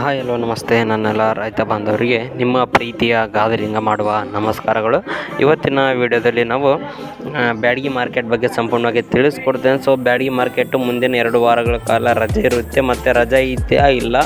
Hi hello ನಮಸ್ತೆ. ನನ್ನೆಲ್ಲ ರೈತ ಬಾಂಧವರಿಗೆ ನಿಮ್ಮ ಪ್ರೀತಿಯ ಗಾದರಿಂಗ ಮಾಡುವ ನಮಸ್ಕಾರಗಳು. ಇವತ್ತಿನ ವಿಡಿಯೋದಲ್ಲಿ ನಾವು ಬ್ಯಾಡಗಿ ಮಾರ್ಕೆಟ್ ಬಗ್ಗೆ ಸಂಪೂರ್ಣವಾಗಿ ತಿಳಿಸ್ಕೊಡ್ತೇನೆ. ಸೊ ಬ್ಯಾಡಗಿ ಮಾರ್ಕೆಟು ಮುಂದಿನ ಎರಡು ವಾರಗಳ ಕಾಲ ರಜೆ ಇರುತ್ತೆ, ಮತ್ತು ರಜೆ ಇದೆಯಾ ಇಲ್ಲ,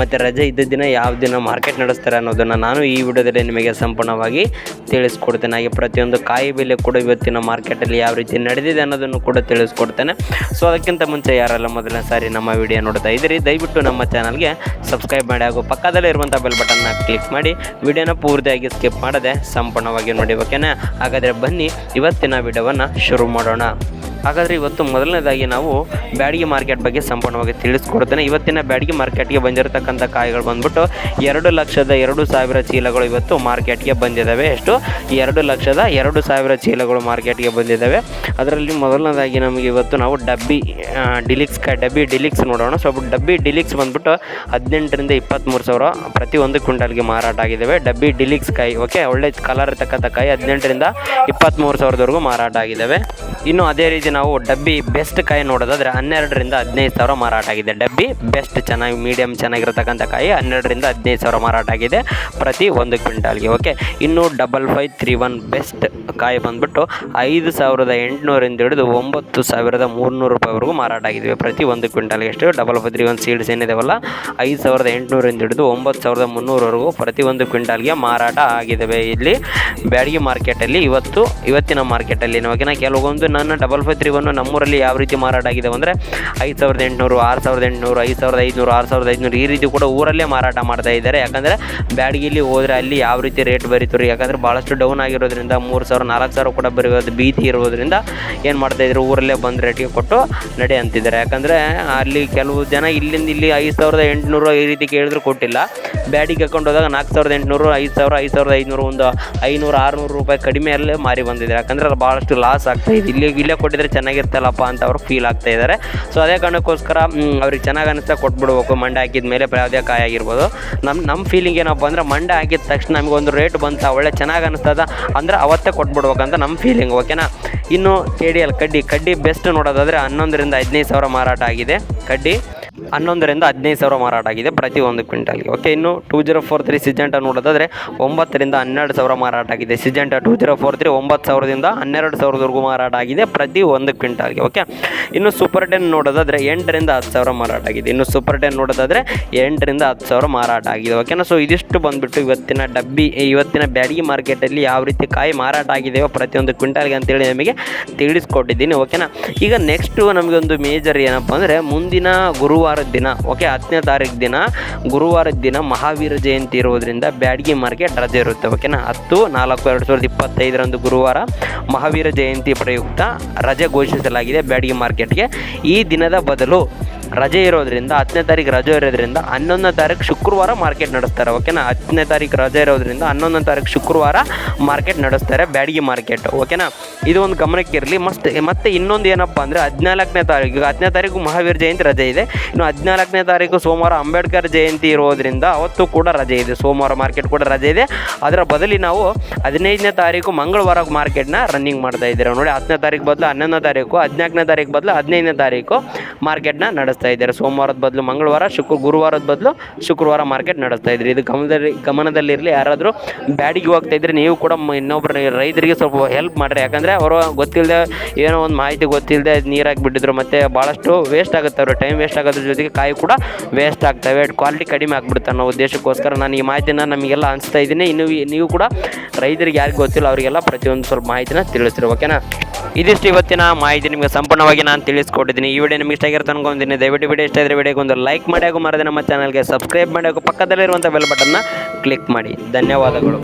ಮತ್ತು ರಜೆ ಇದ್ದ ದಿನ ಯಾವ ದಿನ ಮಾರ್ಕೆಟ್ ನಡೆಸ್ತಾರೆ ಅನ್ನೋದನ್ನು ನಾನು ಈ ವಿಡಿಯೋದಲ್ಲಿ ನಿಮಗೆ ಸಂಪೂರ್ಣವಾಗಿ ತಿಳಿಸ್ಕೊಡ್ತೇನೆ. ಹಾಗೆ ಪ್ರತಿಯೊಂದು ಕಾಯಿ ಬೆಲೆ ಕೂಡ ಇವತ್ತಿನ ಮಾರ್ಕೆಟಲ್ಲಿ ಯಾವ ರೀತಿ ನಡೆದಿದೆ ಅನ್ನೋದನ್ನು ಕೂಡ ತಿಳಿಸ್ಕೊಡ್ತೇನೆ. ಸೊ ಅದಕ್ಕಿಂತ ಮುಂಚೆ ಯಾರೆಲ್ಲ ಮೊದಲನೇ ಸಾರಿ ನಮ್ಮ ವಿಡಿಯೋ ನೋಡ್ತಾ ಇದ್ದೀರಿ, ದಯವಿಟ್ಟು ನಮ್ಮ ಚಾನಲ್ಗೆ ಸಬ್ಸ್ಕ್ರೈಬ್ ಮಾಡಿ ಹಾಗೂ ಪಕ್ಕದಲ್ಲೇ ಇರುವಂಥ ಬೆಲ್ ಬಟನ್ನ ಕ್ಲಿಕ್ ಮಾಡಿ. ವಿಡಿಯೋನ ಪೂರ್ತಿಯಾಗಿ ಸ್ಕಿಪ್ ಮಾಡದೆ ಸಂಪೂರ್ಣವಾಗಿ ನೋಡಿ ಓಕೆನಾ ಹಾಗಾದರೆ ಬನ್ನಿ, ಇವತ್ತಿನ ವಿಡಿಯೋವನ್ನು ಶುರು ಮಾಡೋಣ. ಹಾಗಾದರೆ ಇವತ್ತು ಮೊದಲನೇದಾಗಿ ನಾವು ಬ್ಯಾಡಿಗೆ ಮಾರ್ಕೆಟ್ ಬಗ್ಗೆ ಸಂಪೂರ್ಣವಾಗಿ ತಿಳಿಸ್ಕೊಡ್ತೇನೆ. ಇವತ್ತಿನ ಬ್ಯಾಡಗಿ ಮಾರ್ಕೆಟ್ಗೆ ಬಂದಿರತಕ್ಕಂಥ ಕಾಯಿಗಳು ಬಂದ್ಬಿಟ್ಟು ಎರಡು ಲಕ್ಷದ ಎರಡು ಸಾವಿರ ಚೀಲಗಳು ಇವತ್ತು ಮಾರ್ಕೆಟ್ಗೆ ಬಂದಿದ್ದಾವೆ ಎಷ್ಟು? ಎರಡು ಲಕ್ಷದ ಎರಡು ಸಾವಿರ ಚೀಲಗಳು ಮಾರ್ಕೆಟ್ಗೆ ಬಂದಿದ್ದಾವೆ ಅದರಲ್ಲಿ ಮೊದಲನೇದಾಗಿ ನಮಗೆ ಇವತ್ತು ನಾವು ಡಬ್ಬಿ ಡಿಲಿಕ್ಸ್ ಕ, ಡಬ್ಬಿ ಡಿಲಿಕ್ಸ್ ನೋಡೋಣ. ಸೊ ಡಬ್ಬಿ ಡಿಲಿಕ್ಸ್ ಬಂದ್ಬಿಟ್ಟು ಹದಿನೆಂಟರಿಂದ ಇಪ್ಪತ್ತ್ಮೂರು ಸಾವಿರ ಪ್ರತಿ ಒಂದು ಕ್ವಿಂಟಲ್ಗೆ ಮಾರಾಟ ಆಗಿದ್ದಾವೆ ಡಬ್ಬಿ ಡಿಲಿಕ್ಸ್ ಕಾಯಿ, ಓಕೆ, ಒಳ್ಳೆ ಕಲರ್ ಇರ್ತಕ್ಕಂಥ ಕಾಯಿ ಹದಿನೆಂಟರಿಂದ ಇಪ್ಪತ್ತ್ಮೂರು ಸಾವಿರದವರೆಗೂ ಮಾರಾಟ ಆಗಿದ್ದಾವೆ ಇನ್ನು ಅದೇ ರೀತಿ ನಾವು ಡಬ್ಬಿ ಬೆಸ್ಟ್ ಕಾಯಿ ನೋಡೋದಾದ್ರೆ ಹನ್ನೆರಡರಿಂದ ಹದಿನೈದು ಸಾವಿರ ಮಾರಾಟ ಆಗಿದೆ. ಡಬ್ಬಿ ಬೆಸ್ಟ್ ಚೆನ್ನಾಗಿ ಮೀಡಿಯಂ ಚೆನ್ನಾಗಿರ್ತಕ್ಕಂಥ ಕಾಯಿ ಹನ್ನೆರಡರಿಂದ ಹದಿನೈದು ಸಾವಿರ ಮಾರಾಟ ಆಗಿದೆ ಪ್ರತಿ ಒಂದು ಕ್ವಿಂಟಾಲ್ಗೆ ಓಕೆ ಇನ್ನು double five three one best ಕಾಯಿ ಬಂದ್ಬಿಟ್ಟು ಐದು ಸಾವಿರದ ಎಂಟುನೂರಿಂದ ಹಿಡಿದು ಒಂಬತ್ತು ಸಾವಿರದ ಮೂರುನೂರು ರೂಪಾಯಿವರೆಗೂ ಮಾರಾಟ ಆಗಿದೆ ಪ್ರತಿ ಒಂದು ಕ್ವಿಂಟಾಲ್ಗೆ. ಎಷ್ಟು? Double five three one seeds ಏನಿದಾವಲ್ಲ, ಐದು ಸಾವಿರದ ಎಂಟುನೂರಿಂದ ಹಿಡಿದು ಒಂಬತ್ತು ಸಾವಿರದ ಮುನ್ನೂರವರೆಗೂ ಪ್ರತಿ ಒಂದು ಕ್ವಿಂಟಾಲ್ಗೆ ಮಾರಾಟ ಆಗಿದ್ದಾವೆ ಇಲ್ಲಿ ಬ್ಯಾಡಗಿ ಮಾರ್ಕೆಟಲ್ಲಿ ಇವತ್ತು, ಇವತ್ತಿನ ಮಾರ್ಕೆಟಲ್ಲಿ ಓಕೆನಾ ಕೆಲವೊಂದು ನನ್ನ ಡಬಲ್ ಫೈವ್ ತ್ರೀ ಒನ್ ನಮ್ಮೂರಲ್ಲಿ ಯಾವ ರೀತಿ ಮಾರಾಟ ಆಗಿದೆ ಅಂದರೆ ಐದು ಸಾವಿರದ ಎಂಟುನೂರು ಆರು ಸಾವಿರದ ಎಂಟುನೂರು ಐದು ಸಾವಿರದ ಐದುನೂರು ಆರು ಸಾವಿರದ ಐದುನೂರು ಈ ರೀತಿ ಕೂಡ ಊರಲ್ಲೇ ಮಾರಾಟ ಮಾಡ್ತಾ ಇದ್ದಾರೆ. ಯಾಕಂದರೆ ಬ್ಯಾಡಗಿಲಿ ಹೋದರೆ ಅಲ್ಲಿ ಯಾವ ರೀತಿ ರೇಟ್ ಬರೀತಾರೆ ಯಾಕಂದರೆ ಭಾಳಷ್ಟು ಡೌನ್ ಆಗಿರೋದ್ರಿಂದ ಮೂರು ಸಾವಿರ ನಾಲ್ಕು ಸಾವಿರ ಕೂಡ ಬರೆಯೋದು ಭೀತಿ ಇರೋದ್ರಿಂದ ಏನು ಮಾಡ್ತಾ ಇದ್ರು? ಊರಲ್ಲೇ ಬಂದು ರೇಟಿಗೆ ಕೊಟ್ಟು ನಡೆ ಅಂತಿದ್ದಾರೆ. ಯಾಕಂದರೆ ಅಲ್ಲಿ ಕೆಲವು ಜನ ಇಲ್ಲಿಂದ ಇಲ್ಲಿ ಐದು ಸಾವಿರದ ಎಂಟುನೂರು ಈ ರೀತಿ ಕೇಳಿದ್ರು ಕೊಟ್ಟಿಲ್ಲ. ಬ್ಯಾಡಿಗೆ ಹಾಕೊಂಡು ಹೋದಾಗ ನಾಲ್ಕು ಸಾವಿರದ ಎಂಟುನೂರು ಐದು ಸಾವಿರ ಐದು ಸಾವಿರದ ಐದುನೂರು ಒಂದು ಐನೂರು ಆರುನೂರು ರೂಪಾಯಿ ಕಡಿಮೆ ಅಲ್ಲೇ ಮಾರಿ ಬಂದಿದ್ದಾರೆ. ಯಾಕಂದರೆ ಅದು ಭಾಳಷ್ಟು ಲಾಸ್ ಆಗ್ತಾ ಇದೆ. ಇಲ್ಲಿ ಇಲ್ಲೇ ಕೊಟ್ಟಿದ್ರೆ ಚೆನ್ನಾಗಿರ್ತಲ್ಲಪ್ಪ ಅಂತ ಅವರು ಫೀಲ್ ಆಗ್ತಾ ಇದ್ದಾರೆ. ಸೊ ಅದೇ ಕಾರಣಕ್ಕೋಸ್ಕರ ಅವ್ರಿಗೆ ಚೆನ್ನಾಗಿ ಅನಿಸ್ತಾ ಕೊಟ್ಬಿಡ್ಬೇಕು. ಮಂಡೆ ಹಾಕಿದ ಮೇಲೆ ಯಾವುದೇ ಕಾಯಿ ಆಗಿರ್ಬೋದು. ನಮ್ಮ ನಮ್ಮ ಫೀಲಿಂಗ್ ಏನಪ್ಪ ಅಂದರೆ ಮಂಡೆ ಹಾಕಿದ ತಕ್ಷಣ ನಮಗೆ ಒಂದು ರೇಟ್ ಬಂತ, ಒಳ್ಳೆ ಚೆನ್ನಾಗಿ ಅನಿಸ್ತದ ಅಂದರೆ ಅವತ್ತೇ ಕೊಟ್ಬಿಡ್ಬೇಕಂತ ನಮ್ಮ ಫೀಲಿಂಗ್ ಓಕೆನಾ ಇನ್ನು ಕೆ ಡಿ ಎಲ್ ಕಡ್ಡಿ ಕಡ್ಡಿ ಬೆಸ್ಟ್ ನೋಡೋದಾದರೆ ಹನ್ನೊಂದರಿಂದ ಹದಿನೈದು ಸಾವಿರ ಮಾರಾಟ ಆಗಿದೆ. ಕಡ್ಡಿ. ಹನ್ನೊಂದರಿಂದ ಹದಿನೈದು ಸಾವಿರ ಮಾರಾಟ ಆಗಿದೆ ಪ್ರತಿ ಒಂದು ಕ್ವಿಂಟಲ್ಗೆ. ಓಕೆ ಇನ್ನು two zero four three Syngenta ನೋಡೋದಾದರೆ ಒಂಬತ್ತರಿಂದ ಹನ್ನೆರಡು ಸಾವಿರ ಮಾರಾಟ ಆಗಿದೆ. Syngenta two zero four three ಒಂಬತ್ತು ಸಾವಿರದಿಂದ ಹನ್ನೆರಡು ಸಾವಿರದವರೆಗೂ ಮಾರಾಟ ಆಗಿದೆ ಪ್ರತಿ ಒಂದು ಕ್ವಿಂಟಲ್ಗೆ. ಓಕೆ ಇನ್ನು ಸೂಪರ್ ಟೆನ್ ನೋಡೋದಾದರೆ ಎಂಟರಿಂದ ಹತ್ತು ಸಾವಿರ ಮಾರಾಟ ಆಗಿದೆ. ಇನ್ನು ಸೂಪರ್ ಟೆನ್ ನೋಡೋದಾದರೆ ಎಂಟರಿಂದ ಹತ್ತು ಸಾವಿರ ಮಾರಾಟ ಆಗಿದೆ. ಓಕೆನಾ ಸೊ ಇದಿಷ್ಟು ಬಂದುಬಿಟ್ಟು ಇವತ್ತಿನ ಡಬ್ಬಿ ಇವತ್ತಿನ ಬ್ಯಾಡಗಿ ಮಾರ್ಕೆಟಲ್ಲಿ ಯಾವ ರೀತಿ ಕಾಯಿ ಮಾರಾಟ ಆಗಿದೆಯೋ ಪ್ರತಿಯೊಂದು ಕ್ವಿಂಟಲ್ಗೆ ಅಂತೇಳಿ ನಿಮಗೆ ತಿಳಿಸ್ಕೊಟ್ಟಿದ್ದೀನಿ. ಓಕೆನಾ ಈಗ ನೆಕ್ಸ್ಟು ನಮಗೆ ಒಂದು ಮೇಜರ್ ಏನಪ್ಪ ಅಂದರೆ ಮುಂದಿನ ಗುರುವಾರದ ದಿನ ಓಕೆ ಹತ್ತನೇ ತಾರೀಕು ದಿನ, ಗುರುವಾರದ ದಿನ ಮಹಾವೀರ ಜಯಂತಿ ಇರೋದ್ರಿಂದ ಬ್ಯಾಡಗಿ ಮಾರ್ಕೆಟ್ ರಜೆ ಇರುತ್ತೆ ಓಕೆನಾ ಹತ್ತು, ನಾಲ್ಕು, ಎರಡು ಸಾವಿರದ ಇಪ್ಪತ್ತೈದರಂದು ಗುರುವಾರ ಮಹಾವೀರ ಜಯಂತಿ ಪ್ರಯುಕ್ತ ರಜೆ ಘೋಷಿಸಲಾಗಿದೆ ಬ್ಯಾಡಗಿ ಮಾರ್ಕೆಟ್ಗೆ. ಈ ದಿನದ ಬದಲು ರಜೆ ಇರೋದ್ರಿಂದ, ಹತ್ತನೇ ತಾರೀಕು ರಜೆ ಇರೋದ್ರಿಂದ ಹನ್ನೊಂದನೇ ತಾರೀಕು ಶುಕ್ರವಾರ ಮಾರ್ಕೆಟ್ ನಡೆಸ್ತಾರೆ ಓಕೆನಾ ಹತ್ತನೇ ತಾರೀಕು ರಜೆ ಇರೋದ್ರಿಂದ ಹನ್ನೊಂದನೇ ತಾರೀಕು ಶುಕ್ರವಾರ ಮಾರ್ಕೆಟ್ ನಡೆಸ್ತಾರೆ, ಬ್ಯಾಡಗಿ ಮಾರ್ಕೆಟ್ ಓಕೆನಾ ಇದು ಒಂದು ಗಮನಕ್ಕೆ ಇರಲಿ. ಮಸ್ತ್, ಮತ್ತೆ ಇನ್ನೊಂದು ಏನಪ್ಪ ಅಂದರೆ ಹದಿನಾಲ್ಕನೇ ತಾರೀಕು, ಹತ್ತನೇ ತಾರೀಕು ಮಹಾವೀರ ಜಯಂತಿ ರಜೆ ಇದೆ. ಇನ್ನು ಹದಿನಾಲ್ಕನೇ ತಾರೀಕು ಸೋಮವಾರ ಅಂಬೇಡ್ಕರ್ ಜಯಂತಿ ಇರೋದ್ರಿಂದ ಅವತ್ತು ಕೂಡ ರಜೆ ಇದೆ. ಸೋಮವಾರ ಮಾರ್ಕೆಟ್ ಕೂಡ ರಜೆ ಇದೆ. ಅದರ ಬದಲಿ ನಾವು ಹದಿನೈದನೇ ತಾರೀಕು ಮಂಗಳವಾರ ಮಾರ್ಕೆಟ್ನ ರನ್ನಿಂಗ್ ಮಾಡ್ತಾ ಇದ್ದೀರಾ ನೋಡಿ. ಹತ್ತನೇ ತಾರೀಕು ಬದಲು ಹನ್ನೊಂದನೇ ತಾರೀಕು, ಹದಿನಾಲ್ಕನೇ ತಾರೀಕು ಬದಲು ಹದಿನೈದನೇ ತಾರೀಕು ಮಾರ್ಕೆಟ್ನ ನಡೆಸ್ತಾ ಇದ್ದಾರೆ. ಸೋಮವಾರದ ಬದಲು ಮಂಗಳವಾರ, ಶುಕ್ರ, ಗುರುವಾರದ ಬದಲು ಶುಕ್ರವಾರ ಮಾರ್ಕೆಟ್ ನಡೆಸ್ತಾ ಇದ್ರಿ. ಇದು ಗಮನದಲ್ಲಿ, ಗಮನದಲ್ಲಿರಲಿ. ಯಾರಾದರೂ ಬ್ಯಾಡಿಗೆ ಹೋಗ್ತಾ ಇದ್ರೆ ನೀವು ಕೂಡ ಇನ್ನೊಬ್ರು ರೈತರಿಗೆ ಸ್ವಲ್ಪ ಹೆಲ್ಪ್ ಮಾಡ್ರಿ. ಯಾಕಂದರೆ ಅವರು ಗೊತ್ತಿಲ್ಲದೆ ಏನೋ ಒಂದು ಮಾಹಿತಿ ಗೊತ್ತಿಲ್ಲದೆ ನೀರಾಗಿ ಬಿಟ್ಟಿದ್ರು ಮತ್ತು ಭಾಳಷ್ಟು ವೇಸ್ಟ್ ಆಗುತ್ತೆ ಅವರು. ಟೈಮ್ ವೇಸ್ಟ್ ಆಗೋದ್ರ ಜೊತೆಗೆ ಕಾಯಿ ಕೂಡ ವೇಸ್ಟ್ ಆಗ್ತವೆ ಕ್ವಾಲಿಟಿ ಕಡಿಮೆ ಆಗ್ಬಿಡುತ್ತೆ ಅನ್ನೋ ಉದ್ದೇಶಕ್ಕೋಸ್ಕರ ನಾನು ಈ ಮಾಹಿತಿನ ನಮಗೆಲ್ಲ ಅನಿಸ್ತಾ ಇದ್ದೀನಿ. ಇನ್ನು ನೀವು ಕೂಡ ರೈತರಿಗೆ ಯಾರಿಗೆ ಗೊತ್ತಿಲ್ಲ, ಅವರಿಗೆಲ್ಲ ಪ್ರತಿಯೊಂದು ಸ್ವಲ್ಪ ಮಾಹಿತಿನ ತಿಳಿಸ್ರಿ ಓಕೆನಾ? ಇದಿಷ್ಟು ಇವತ್ತಿನ ಮಾಹಿತಿ ನಿಮಗೆ ಸಂಪೂರ್ಣವಾಗಿ ನಾನು ತಿಳಿಸ್ಕೊಟ್ಟಿದ್ದೀನಿ. ಈ ವಿಡಿಯೋ ನಿಮಗೆ ಇಷ್ಟ ಆಗಿರುತ್ತೆ ಅನ್ಕೊಂಡಿದ್ದೀನಿ ದಯವಿಟ್ಟು ವಿಡಿಯೋ ಇಷ್ಟ ಇದ್ದರೆ ವಿಡಿಯೋಗೆ ಒಂದು ಲೈಕ್ ಮಾಡಿ ಹಾಗೂ ಮಾರದೆ ನಮ್ಮ ಚಾನಲ್ಗೆ ಸಬ್ಸ್ಕ್ರೈಬ್ ಮಾಡಿ ಹಾಗೂ ಪಕ್ಕದಲ್ಲಿರುವಂಥ ಬೆಲ್ ಬಟನ್ನ ಕ್ಲಿಕ್ ಮಾಡಿ. ಧನ್ಯವಾದಗಳು.